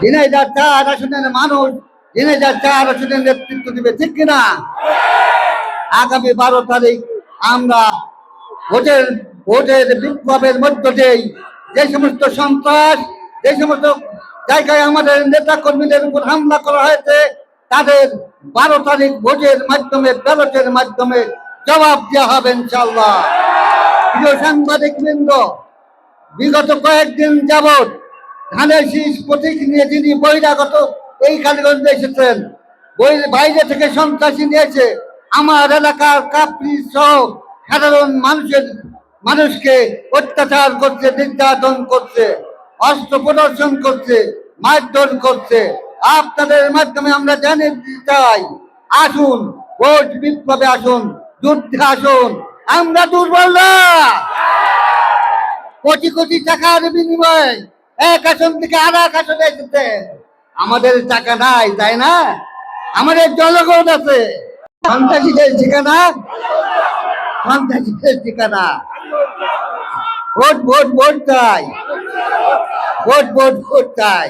ঝিনাইদার চার আসনের মানুষ ঝিনাইদার চার আসনের নেতৃত্ব দিবে, ঠিক কিনা? আগামী বারো তারিখ আমরা ভোটের ভোটের বিপ্লবের মধ্য দিয়েই যে সমস্ত সন্ত্রাস, যে সমস্ত জায়গায় আমাদের নেতা কর্মীদের উপর হামলা করা হয়েছে, তাদের বারো তারিখ ভোটের মাধ্যমে, ব্যালটের মাধ্যমে জবাব দেওয়া হবে ইনশাল্লাহ প্রিয় সাংবাদিক বৃন্দ বিগত কয়েকদিন যাবৎ ধানের শীষ প্রতীক নিয়ে যিনি বহিরাগত এই কালীগঞ্জে এসেছেন। বই- বাইরে থেকে সন্ত্রাসী নিয়েছে। আমার এলাকার কাপড়ি সহ সাধারণ মানুষের, মানুষকে অত্যাচার করছে, নির্যাতন করছে, অস্ত্র প্রদর্শন করছে, মারধর করছে। আপনাদের মাধ্যমে আমরা দিতে চাই আসুন, ভোট বিপ্লবে আসুন, যুদ্ধে আসুন। আমরা দুর্বল না। কোটি কোটি টাকার বিনিময়ে এক আসন থেকে আর এক আসনে এসেছে আমাদের টাকা নাই, তাই না? আমাদের জনগণ আছে। সন্ত্রাসীদের ঠিকানা? সন্ত্রাসীদের ঠিকানা। ভোট ভোট ভোট চাই। ভোট ভোট ভোট চাই।